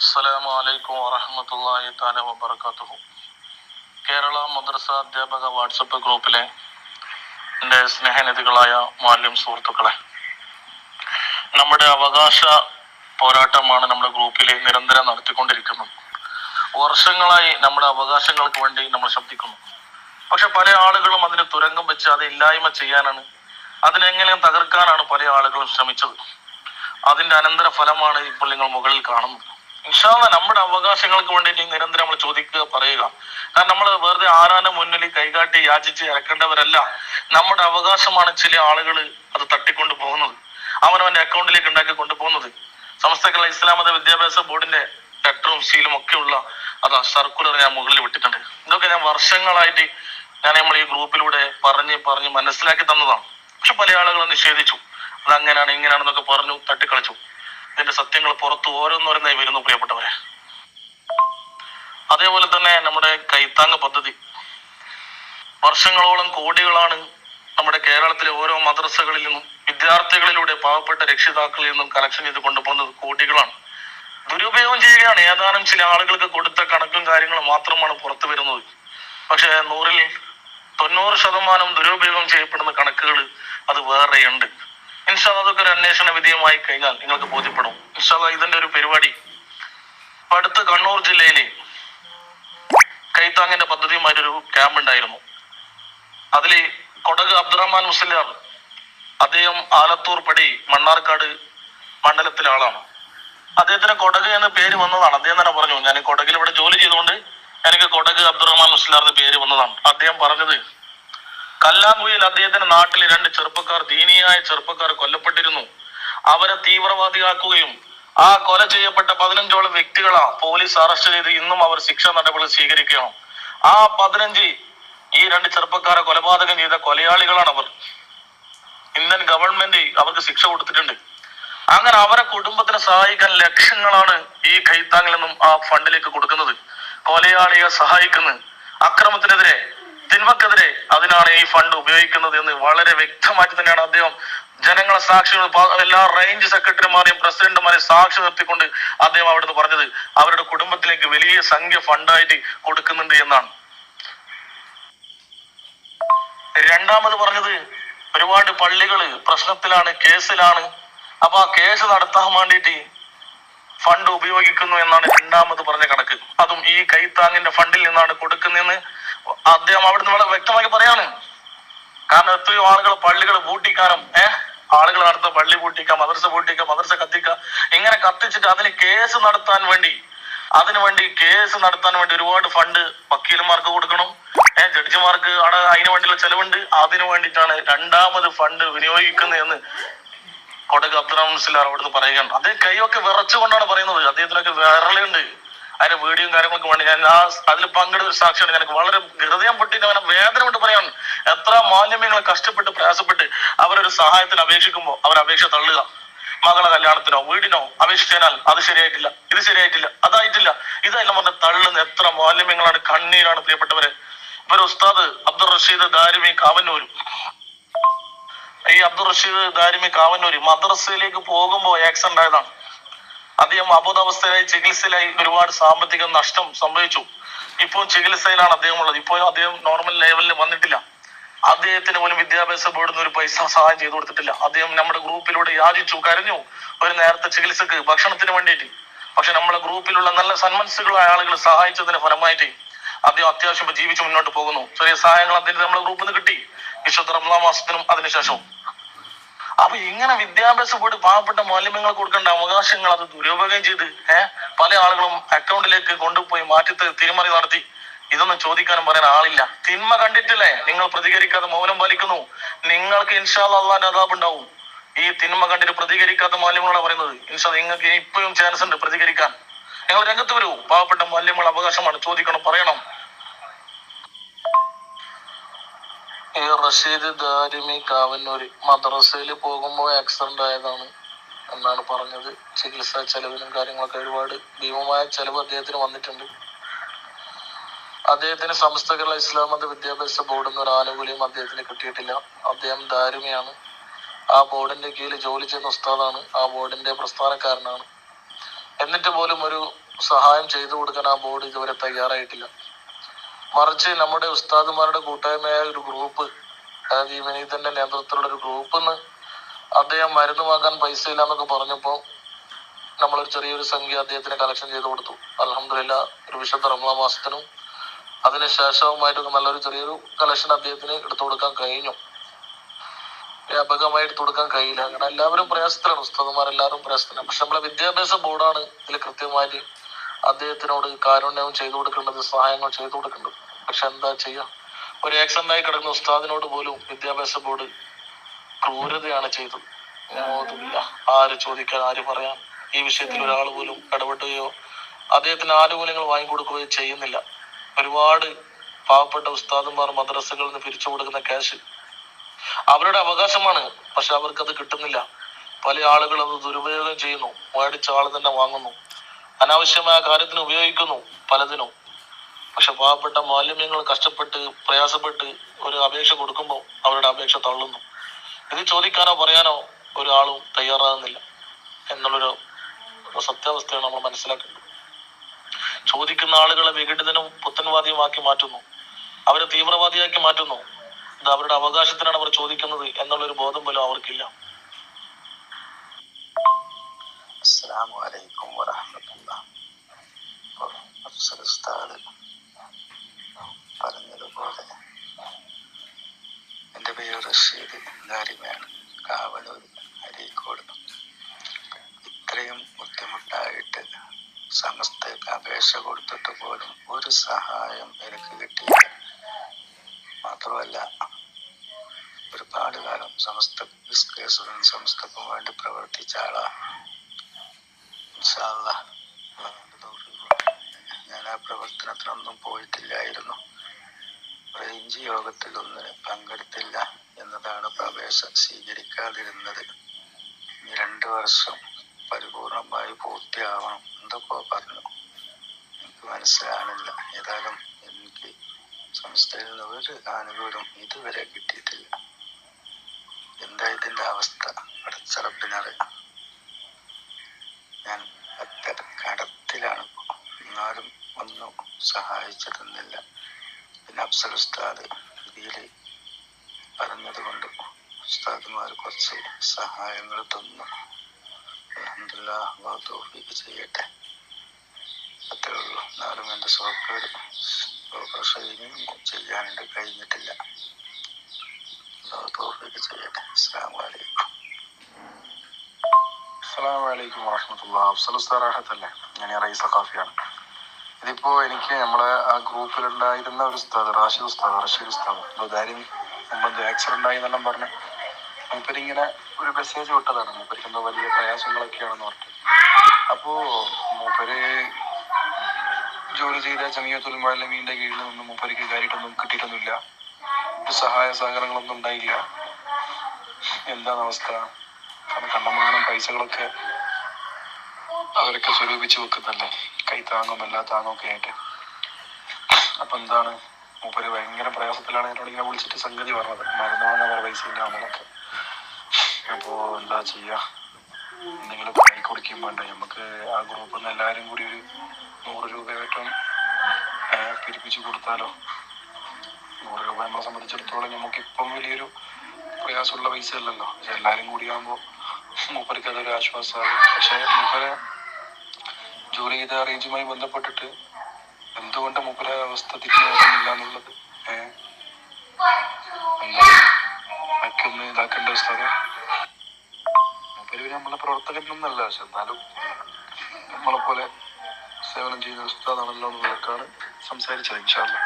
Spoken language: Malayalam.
അസ്സലാമു അലൈക്കും വറഹ്മത്തുള്ളാഹി തആല വബറകാതുഹു. കേരള മദ്രസ അധ്യാപക വാട്സപ്പ് ഗ്രൂപ്പിലെ എന്റെ സ്നേഹനിധികളായ മാലിം സുഹൃത്തുക്കളെ നമ്മുടെ അവകാശ പോരാട്ടമാണ് നമ്മുടെ ഗ്രൂപ്പിൽ നിരന്തരം നടത്തിക്കൊണ്ടിരിക്കുന്നത്. വർഷങ്ങളായി നമ്മുടെ അവകാശങ്ങൾക്ക് വേണ്ടി നമ്മൾ ശബ്ദിക്കുന്നു പക്ഷെ പല ആളുകളും അതിന് തുരങ്കം വെച്ച് അത് ഇല്ലായ്മ ചെയ്യാനാണ് അതിനെങ്ങനെ തകർക്കാനാണ് പല ആളുകളും ശ്രമിച്ചത്. അതിന്റെ അനന്തര ഫലമാണ് ഇപ്പോൾ നിങ്ങൾ മുകളിൽ കാണുന്നത്. ഇൻഷാല്ല നമ്മുടെ അവകാശങ്ങൾക്ക് വേണ്ടിയിട്ട് നിരന്തരം നമ്മൾ ചോദിക്കുക പറയുക. കാരണം നമ്മൾ വെറുതെ ആരാനും മുന്നിൽ കൈകാട്ടി യാചിച്ച് ഇറക്കേണ്ടവരല്ല. നമ്മുടെ അവകാശമാണ് ചില ആളുകൾ അത് തട്ടിക്കൊണ്ടു പോകുന്നത്. അവനവന്റെ അക്കൗണ്ടിലേക്ക് ഉണ്ടാക്കി കൊണ്ടുപോകുന്നത് സമസ്ത കേരള ഇസ്ലാം മത വിദ്യാഭ്യാസ ബോർഡിന്റെ ലെറ്ററും സീലും ഒക്കെയുള്ള അതാ സർക്കുലർ ഞാൻ മുകളിൽ വിട്ടിട്ടുണ്ട്. ഇതൊക്കെ ഞാൻ വർഷങ്ങളായിട്ട് ഞാൻ നമ്മൾ ഈ ഗ്രൂപ്പിലൂടെ പറഞ്ഞ് പറഞ്ഞ് മനസ്സിലാക്കി തന്നതാണ്. പക്ഷെ പല ആളുകളും നിഷേധിച്ചു. അത് അങ്ങനെയാണ് ഇങ്ങനെയാണെന്നൊക്കെ പറഞ്ഞു തട്ടിക്കളിച്ചു. ഇതിന്റെ സത്യങ്ങൾ പുറത്ത് ഓരോന്നോരോന്നായി വരുന്നു പ്രിയപ്പെട്ടവരെ. അതേപോലെ തന്നെ നമ്മുടെ കൈത്താങ് പദ്ധതി. വർഷങ്ങളോളം കോടികളാണ് നമ്മുടെ കേരളത്തിലെ ഓരോ മദ്രസകളിൽ നിന്നും വിദ്യാർത്ഥികളിലൂടെ പാവപ്പെട്ട രക്ഷിതാക്കളിൽ നിന്നും കളക്ഷൻ ചെയ്ത് കൊണ്ടുപോകുന്നത് കോടികളാണ്. ദുരുപയോഗം ചെയ്യുകയാണ്. ഏതാനും ചില ആളുകൾക്ക് കൊടുത്ത കണക്കും കാര്യങ്ങളും മാത്രമാണ് പുറത്തു വരുന്നത്. പക്ഷെ നൂറിൽ തൊണ്ണൂറ് ശതമാനം ദുരുപയോഗം ചെയ്യപ്പെടുന്ന കണക്കുകൾ അത് വേറെയുണ്ട്. ഇൻഷാല്ല അതൊക്കെ ഒരു അന്വേഷണ വിധേയമായി കഴിഞ്ഞാൽ നിങ്ങൾക്ക് ബോധ്യപ്പെടും. ഇൻഷാല്ല ഇതിന്റെ ഒരു പരിപാടി അടുത്ത് കണ്ണൂർ ജില്ലയിലെ കൈത്താങ്ങിന്റെ പദ്ധതിയുമായിട്ടൊരു ക്യാമ്പ് ഉണ്ടായിരുന്നു. അതിൽ കൊടക് അബ്ദുറഹ്മാൻ മുസ്ലിയാർ അദ്ദേഹം ആലത്തൂർ പടി മണ്ണാർക്കാട് മണ്ഡലത്തിലെ ആളാണ്. അദ്ദേഹത്തിന് കൊടക് എന്ന പേര് വന്നതാണ്. അദ്ദേഹം തന്നെ പറഞ്ഞു ഞാൻ കൊടകിൽ ഇവിടെ ജോലി ചെയ്തുകൊണ്ട് എനിക്ക് കൊടക് അബ്ദുറഹ്മാൻ മുസ്ലിയാറിന്റെ പേര് വന്നതാണ്. അദ്ദേഹം പറഞ്ഞത് കല്ലാങ്കുയിൽ അദ്ദേഹത്തിന്റെ നാട്ടിൽ രണ്ട് ചെറുപ്പക്കാർ ദീനിയായ ചെറുപ്പക്കാർ കൊല്ലപ്പെട്ടിരുന്നു. അവരെ തീവ്രവാദിയാക്കുകയും ആ കൊല ചെയ്യപ്പെട്ട പതിനഞ്ചോളം വ്യക്തികളാ പോലീസ് അറസ്റ്റ് ചെയ്ത് ഇന്നും അവർ ശിക്ഷാ നടപടി സ്വീകരിക്കണം ആ പതിനഞ്ച് ഈ രണ്ട് ചെറുപ്പക്കാരെ കൊലപാതകം ചെയ്ത കൊലയാളികളാണ് അവർ. ഇന്ത്യൻ ഗവൺമെന്റ് അവർക്ക് ശിക്ഷ കൊടുത്തിട്ടുണ്ട്. അങ്ങനെ അവരെ കുടുംബത്തിനെ സഹായിക്കാൻ ലക്ഷങ്ങളാണ് ഈ കൈത്താങ്ങിൽ നിന്നും ആ ഫണ്ടിലേക്ക് കൊടുക്കുന്നത്. കൊലയാളിയെ സഹായിക്കുന്നത് അക്രമത്തിനെതിരെ തിന്മക്കെതിരെ അതിനാണ് ഈ ഫണ്ട് ഉപയോഗിക്കുന്നത് എന്ന് വളരെ വ്യക്തമായിട്ട് തന്നെയാണ് അദ്ദേഹം ജനങ്ങളെ സാക്ഷി എല്ലാ റേഞ്ച് സെക്രട്ടറിമാരെയും പ്രസിഡന്റുമാരെയും സാക്ഷി നിർത്തിക്കൊണ്ട് അദ്ദേഹം അവിടുന്ന് പറഞ്ഞത് അവരുടെ കുടുംബത്തിലേക്ക് വലിയ സംഖ്യ ഫണ്ടായിട്ട് കൊടുക്കുന്നുണ്ട് എന്നാണ്. രണ്ടാമത് പറഞ്ഞത് ഒരുപാട് പള്ളികൾ പ്രശ്നത്തിലാണ് കേസിലാണ്. അപ്പൊ ആ കേസ് നടത്താൻ വേണ്ടിയിട്ട് ഫണ്ട് ഉപയോഗിക്കുന്നു എന്നാണ് രണ്ടാമത് പറഞ്ഞ കണക്ക്. അതും ഈ കൈത്താങ്ങിന്റെ ഫണ്ടിൽ നിന്നാണ് കൊടുക്കുന്നതെന്ന് അദ്ദേഹം അവിടുന്ന് വളരെ വ്യക്തമായി പറയാണ്. കാരണം എത്രയോ ആളുകൾ പള്ളികൾ പൂട്ടിക്കാനും ഏഹ് ആളുകൾ നടത്ത പള്ളി പൂട്ടിക്കാം മദർസ പൂട്ടിക്കാം മദർസ കത്തിക്കാം. ഇങ്ങനെ കത്തിച്ചിട്ട് അതിന് കേസ് നടത്താൻ വേണ്ടി അതിനുവേണ്ടി കേസ് നടത്താൻ വേണ്ടി ഒരുപാട് ഫണ്ട് വക്കീലന്മാർക്ക് കൊടുക്കണം. ഏഹ് ജഡ്ജിമാർക്ക് അവിടെ അതിനു വേണ്ടിയുള്ള ചെലവുണ്ട്. അതിനു വേണ്ടിയിട്ടാണ് രണ്ടാമത് ഫണ്ട് വിനിയോഗിക്കുന്നത് എന്ന് കൊടക് അബ്ദുറഹ്മാൻ സില്ലാർ അവിടുന്ന് പറയുകയാണ്. അദ്ദേഹം കൈയൊക്കെ വിറച്ചുകൊണ്ടാണ് പറയുന്നത്. അദ്ദേഹത്തിനൊക്കെ വിരലുണ്ട്. അതിന്റെ വീഡിയോയും കാര്യങ്ങളൊക്കെ വേണ്ടി ഞാൻ ആ അതിൽ പങ്കെടുത്ത സാക്ഷിയാണ് എനിക്ക് വളരെ ഹൃദയം പൊട്ടി അവനെ വേദന കൊണ്ട് പറയാൻ എത്ര മാന്യമങ്ങൾ കഷ്ടപ്പെട്ട് പ്രയാസപ്പെട്ട് അവരൊരു സഹായത്തിന് അപേക്ഷിക്കുമ്പോൾ അവർ അപേക്ഷ തള്ളുക. മകളെ കല്യാണത്തിനോ വീടിനോ അപേക്ഷിച്ചതിനാൽ അത് ശരിയായിട്ടില്ല ഇത് ശരിയായിട്ടില്ല അതായിട്ടില്ല. ഇതെല്ലാം പറഞ്ഞ തള്ളുന്ന എത്ര മാലിന്യങ്ങളാണ് കണ്ണീരാണ് പ്രിയപ്പെട്ടവരെ. ഇവർ ഉസ്താദ് അബ്ദുൾ റഷീദ് ദാരിമി കാവന്നൂരും. ഈ അബ്ദുൾ റഷീദ് ദാരിമി കാവന്നൂര് മദ്രസയിലേക്ക് പോകുമ്പോൾ ആക്സിഡന്റ് ആയതാണ്. അദ്ദേഹം അബോധാവസ്ഥയിലായി ചികിത്സയിലായി ഒരുപാട് സാമ്പത്തിക നഷ്ടം സംഭവിച്ചു. ഇപ്പോൾ ചികിത്സയിലാണ് അദ്ദേഹം ഉള്ളത് ഇപ്പോൾ അദ്ദേഹം നോർമൽ ലെവലിൽ വന്നിട്ടില്ല. അദ്ദേഹത്തിന് പോലും വിദ്യാഭ്യാസ ബോർഡിൽ നിന്ന് ഒരു പൈസ സഹായം ചെയ്തു കൊടുത്തിട്ടില്ല. അദ്ദേഹം നമ്മുടെ ഗ്രൂപ്പിലൂടെ യാചിച്ചു കരഞ്ഞു ഒരു നേരത്തെ ചികിത്സക്ക് ഭക്ഷണത്തിന് വേണ്ടിയിട്ട്. പക്ഷെ നമ്മളെ ഗ്രൂപ്പിലുള്ള നല്ല സന്മനസ്സുകളായ ആളുകൾ സഹായിച്ചതിന് ഫലമായിട്ട് അദ്ദേഹം അത്യാവശ്യം ജീവിച്ച് മുന്നോട്ട് പോകുന്നു. ചെറിയ സഹായങ്ങൾ അദ്ദേഹത്തിന് നമ്മുടെ ഗ്രൂപ്പിൽ നിന്ന് കിട്ടി. വിശുദ്ധ റംലാ മാസത്തിനും അതിനുശേഷവും. അപ്പൊ ഇങ്ങനെ വിദ്യാഭ്യാസ ബോർഡ് പാവപ്പെട്ട മാലിന്യങ്ങൾ കൊടുക്കേണ്ട അവകാശങ്ങൾ അത് ദുരുപയോഗം ചെയ്ത് ഏഹ് പല ആളുകളും അക്കൗണ്ടിലേക്ക് കൊണ്ടുപോയി മാറ്റി തിരിമറി നടത്തി. ഇതൊന്നും ചോദിക്കാനും പറയാൻ ആളില്ല. തിന്മ കണ്ടിട്ടില്ലേ? നിങ്ങൾ പ്രതികരിക്കാതെ മൗനം പാലിക്കുന്നു. നിങ്ങൾക്ക് ഇൻഷാല്ല അള്ളാന്റെ അതാബ് ഉണ്ടാവും. ഈ തിന്മ കണ്ടിട്ട് പ്രതികരിക്കാത്ത മാലിന്യങ്ങളാണ് പറയുന്നത്. ഇൻഷാ നിങ്ങൾക്ക് ഇപ്പോഴും ചാൻസ് ഉണ്ട് പ്രതികരിക്കാൻ. നിങ്ങൾ രംഗത്ത് വരൂ. പാവപ്പെട്ട മാലിന്യങ്ങൾ അവകാശമാണ്. ചോദിക്കണം പറയണം. ഈ റഷീദ് ദാരിമി കാവന്നൂര് മദ്രസയിൽ പോകുമ്പോൾ ആക്സിഡന്റ് ആയതാണ് എന്നാണ് പറഞ്ഞത്. ചികിത്സാ ചെലവിനും കാര്യങ്ങളൊക്കെ ഒരുപാട് ഭീമമായ ചെലവ് അദ്ദേഹത്തിന് വന്നിട്ടുണ്ട്. അദ്ദേഹത്തിന് സമസ്ത കേരള ഇസ്ലാം മത വിദ്യാഭ്യാസ ബോർഡിൽ നിന്ന് ഒരു ആനുകൂല്യം അദ്ദേഹത്തിന് കിട്ടിയിട്ടില്ല. അദ്ദേഹം ദാരുമിയാണ്. ആ ബോർഡിന്റെ കീഴിൽ ജോലി ചെയ്യുന്ന ഉസ്താദാണ്. ആ ബോർഡിന്റെ പ്രസ്ഥാനക്കാരനാണ്. എന്നിട്ട് പോലും ഒരു സഹായം ചെയ്തു കൊടുക്കാൻ ആ ബോർഡ് ഇതുവരെ തയ്യാറായിട്ടില്ല. മറിച്ച് നമ്മുടെ ഉസ്താദുമാരുടെ കൂട്ടായ്മയായ ഒരു ഗ്രൂപ്പ് അതായത് ഈ വിനീതന്റെ നേതൃത്വത്തിലുള്ള ഒരു ഗ്രൂപ്പ് അദ്ദേഹം മരുന്ന് വാങ്ങാൻ പൈസ ഇല്ല എന്നൊക്കെ പറഞ്ഞപ്പോ നമ്മളൊരു ചെറിയൊരു സംഖ്യ അദ്ദേഹത്തിന് കളക്ഷൻ ചെയ്ത് കൊടുത്തു. അലഹമില്ല ഒരു വിശുദ്ധ റമദാൻ മാസത്തിനും അതിനുശേഷവുമായിട്ടൊക്കെ നല്ലൊരു ചെറിയൊരു കളക്ഷൻ അദ്ദേഹത്തിന് എടുത്തു കൊടുക്കാൻ കഴിഞ്ഞു. വ്യാപകമായി എടുത്തു കൊടുക്കാൻ കഴിയില്ല. കാരണം എല്ലാവരും പ്രയാസത്തിലാണ്. ഉസ്താദന്മാരെല്ലാവരും പ്രയാസത്തിലാണ്. പക്ഷെ നമ്മളെ വിദ്യാഭ്യാസ ബോർഡാണ് ഇതിൽ കൃത്യമായിട്ട് അദ്ദേഹത്തിനോട് കാരുണ്യവും ചെയ്തു കൊടുക്കേണ്ടത് സഹായങ്ങൾ ചെയ്തു കൊടുക്കേണ്ടത്. പക്ഷെ എന്താ ചെയ്യാ? ഒരു ആക്സിഡന്റ് ആയി കിടക്കുന്ന ഉസ്താദിനോട് പോലും വിദ്യാഭ്യാസ ബോർഡ് ക്രൂരതയാണ് ചെയ്തത്. ആര് ചോദിക്കാൻ ആര് പറയാൻ? ഈ വിഷയത്തിൽ ഒരാൾ പോലും ഇടപെടുകയോ അദ്ദേഹത്തിന് ആനുകൂല്യങ്ങൾ വാങ്ങിക്കൊടുക്കുകയോ ചെയ്യുന്നില്ല. ഒരുപാട് പാവപ്പെട്ട ഉസ്താദന്മാർ മദ്രസകളിൽ നിന്ന് പിരിച്ചു കൊടുക്കുന്ന ക്യാഷ് അവരുടെ അവകാശമാണ്. പക്ഷെ അവർക്ക് അത് കിട്ടുന്നില്ല. പല ആളുകൾ അത് ദുരുപയോഗം ചെയ്യുന്നു. മേടിച്ച ആൾ തന്നെ വാങ്ങുന്നു. അനാവശ്യമായ കാര്യത്തിന് ഉപയോഗിക്കുന്നു പലതിനും. പക്ഷെ പാവപ്പെട്ട മാലിന്യങ്ങൾ കഷ്ടപ്പെട്ട് പ്രയാസപ്പെട്ട് ഒരു അപേക്ഷ കൊടുക്കുമ്പോൾ അവരുടെ അപേക്ഷ തള്ളുന്നു. ഇത് ചോദിക്കാനോ പറയാനോ ഒരാളും തയ്യാറാകുന്നില്ല എന്നുള്ളൊരു സത്യാവസ്ഥയാണ് നമ്മൾ മനസ്സിലാക്കേണ്ടത്. ചോദിക്കുന്ന ആളുകളെ വിഘടിതനും പുത്തൻവാദിയുമാക്കി മാറ്റുന്നു. അവരെ തീവ്രവാദിയാക്കി മാറ്റുന്നു. ഇത് അവരുടെ അവകാശത്തിനാണ് അവർ ചോദിക്കുന്നത് എന്നുള്ളൊരു ബോധം പോലും അവർക്കില്ല. അസ്സലാമു അലൈക്കും വറഹ്മത്തുള്ളാഹ് അഫ്സൽ ഉസ്താദ് പറഞ്ഞതുപോലെ എന്റെ പേര് റഷീദ് ദാരിമയാണ് കാവലൂർ അരീക്കോട്. ഇത്രയും ബുദ്ധിമുട്ടായിട്ട് സമസ്തയ്ക്ക് അപേക്ഷ കൊടുത്തിട്ട് പോലും ഒരു സഹായം എനിക്ക് കിട്ടിയില്ല. മാത്രമല്ല ഒരുപാട് കാലം സമസ്ത കേസുകളും സമസ്തക്കും വേണ്ടി പ്രവർത്തിച്ച ആളാണ്. ഇൻഷാ അല്ലാ, അള്ളാഹുവിന്റെ തൗഫീഖ് കൊണ്ട് ഞാൻ ആ പ്രവർത്തനത്തിനൊന്നും പോയിട്ടില്ലായിരുന്നു. റേഞ്ച് യോഗത്തിൽ ഒന്നിനും പങ്കെടുത്തില്ല എന്നതാണ് പ്രവേശം സ്വീകരിക്കാതിരുന്നത്. രണ്ട് വർഷം പരിപൂർണമായി പൂർത്തിയാവണം എന്തൊക്കെ പറഞ്ഞു. എനിക്ക് മനസ്സിലാണില്ല ഏതായാലും എനിക്ക് സംസ്ഥയിൽ നിന്ന് ഒരു ആനുകൂല്യം ഇതുവരെ കിട്ടിയിട്ടില്ല. എന്താ ഇതിന്റെ അവസ്ഥ? അടച്ചറപ്പിനറിയാം ഞാൻ. എന്നാലും ഒന്നും സഹായിച്ചിരുന്നില്ല. പിന്നെ അഫ്സൽ ഉസ്താദ് ഇതിൽ പറഞ്ഞതുകൊണ്ട് ഉസ്താദുമാർ കുറച്ച് സഹായങ്ങൾ തന്നു. തൗഫീഖ് ചെയ്യട്ടെ. അത്രേ ഉള്ളൂ. എന്നാലും എന്റെ സോക്കേട് ചെയ്യാനുണ്ട്. കഴിഞ്ഞിട്ടില്ല. തൗഫീഖ് ചെയ്യട്ടെ. അസ്സലാമു അലൈക്കും. വറഹമത്തുള്ള അഫ്സൽ ഉസ്താദ് റാഹത്തല്ലേ ഞാൻ റൈസ സഖാഫിയാണ് ഇതിപ്പോ എനിക്ക് നമ്മളെ ആ ഗ്രൂപ്പിലുണ്ടായിരുന്ന ഒരു ഉസ്താദ് റാഷിദ് ഉസ്താദ് റഷീദ് ഉസ്താദ് ബദാരിയും മുമ്പ് ആക്സിഡന്റ് ആയി എന്നെല്ലാം പറഞ്ഞ് മൂപ്പരിങ്ങനെ ഒരു മെസ്സേജ് വിട്ടതാണ്. മൂപ്പരിക്ക് എന്തോ വലിയ പ്രയാസങ്ങളൊക്കെയാണെന്ന് പറഞ്ഞിട്ട്. അപ്പോ മൂപ്പര് ജോലി ചെയ്ത ജമിയത്തുൽ മുഅല്ലിമീന്റെ കീഴിൽ നിന്നും മൂപ്പരിക്ക് കാര്യമായിട്ടൊന്നും കിട്ടിയിട്ടൊന്നുമില്ല. ഒരു സഹായ സഹകരണങ്ങളൊന്നും ഉണ്ടായില്ല. എന്താണ് അവസ്ഥ കാരണം കണ്ടമാനം പൈസകളൊക്കെ അവരൊക്കെ സ്വരൂപിച്ച് വെക്കുന്നല്ലേ? കൈ താങ്ങും എല്ലാ താങ്ങും ഒക്കെ ആയിട്ട്. അപ്പൊ എന്താണ്? മൂപ്പര് ഭയങ്കര പ്രയാസത്തിലാണ് എന്നോട് ഇങ്ങനെ വിളിച്ചിട്ട് സംഗതി പറഞ്ഞത്. മരുന്ന് വാങ്ങാൻ വേറെ പൈസ ഇല്ല എന്നൊക്കെ അപ്പോ എന്താ ചെയ്യാ? എന്തെങ്കിലും കൈ കൊടുക്കുകയും വേണ്ട? നമുക്ക് ആ ഗ്രൂപ്പിൽ നിന്ന് എല്ലാവരും കൂടി ഒരു നൂറ് രൂപ ഏറ്റവും പിരിപ്പിച്ചു കൊടുത്താലോ? നൂറ് രൂപ നമ്മളെ സംബന്ധിച്ചിടത്തോളം നമുക്ക് ഇപ്പം വലിയൊരു പ്രയാസമുള്ള പൈസ അല്ലല്ലോ പക്ഷെ എല്ലാരും കൂടി ആകുമ്പോ മൂപ്പർക്ക് അതൊരു ആശ്വാസമാകും പക്ഷെ മൂപ്പരെ ജോലി ചെയ്ത റേഞ്ചുമായി ബന്ധപ്പെട്ടിട്ട് എന്തുകൊണ്ട് മൂപ്പര അവസ്ഥ തിരിഞ്ഞു നോക്കുന്നില്ല എന്നുള്ളത് ഏഹ് ഒന്ന് ഇതാക്കേണ്ട സ്ഥലം മൂപ്പര് പിന്നെ നമ്മളെ പ്രവർത്തകനൊന്നല്ല പക്ഷെ എന്നാലും നമ്മളെ പോലെ സേവനം ചെയ്യുന്ന ഉസ്താദാണല്ലോ എന്നുള്ളതൊക്കെയാണ് സംസാരിച്ചത് ഇൻഷാല്ല